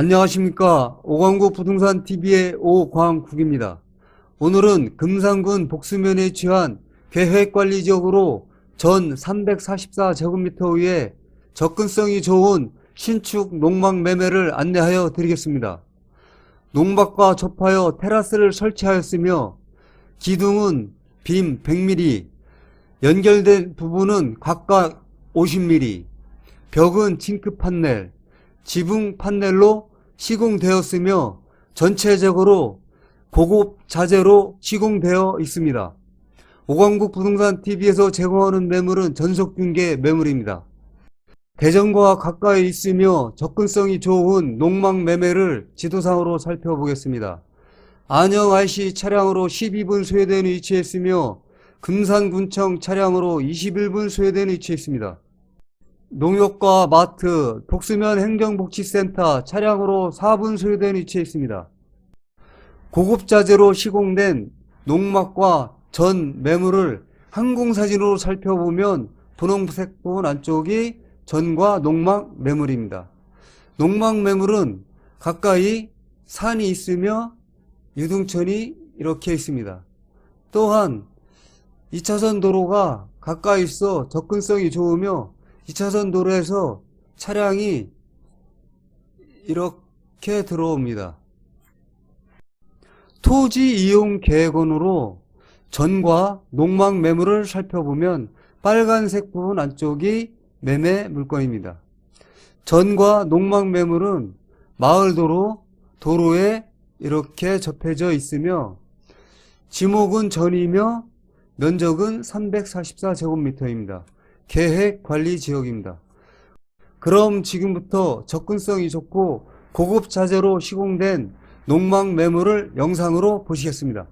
안녕하십니까. 오광구 부동산 TV의 오광국입니다. 오늘은 금산군 복수면에 취한 계획관리 지역으로 전 344제곱미터의 접근성이 좋은 신축 농막 매매를 안내하여 드리겠습니다. 농막과 접하여 테라스를 설치하였으며 기둥은 빔 100mm, 연결된 부분은 각각 50mm, 벽은 징크 판넬, 지붕 판넬로 시공되었으며 전체적으로 고급 자재로 시공되어 있습니다. 오광국 부동산 TV에서 제공하는 매물은 전속 중개 매물입니다. 대전과 가까이 있으며 접근성이 좋은 농막 매매를 지도상으로 살펴보겠습니다. 안영 IC 차량으로 12분 소요된 위치에 있으며 금산군청 차량으로 21분 소요된 위치에 있습니다. 농협과 마트, 복수면 행정복지센터 차량으로 4분 소요된 위치에 있습니다. 고급 자재로 시공된 농막과 전 매물을 항공사진으로 살펴보면 분홍색 부분 안쪽이 전과 농막 매물입니다. 농막 매물은 가까이 산이 있으며 유등천이 이렇게 있습니다. 또한 2차선 도로가 가까이 있어 접근성이 좋으며 2차선 도로에서 차량이 이렇게 들어옵니다. 토지 이용 계획원으로 전과 농막 매물을 살펴보면 빨간색 부분 안쪽이 매매 물건입니다. 전과 농막 매물은 마을도로 도로에 이렇게 접해져 있으며 지목은 전이며 면적은 344제곱미터입니다. 계획 관리 지역입니다. 그럼 지금부터 접근성이 좋고 고급 자재로 시공된 농막 매물을 영상으로 보시겠습니다.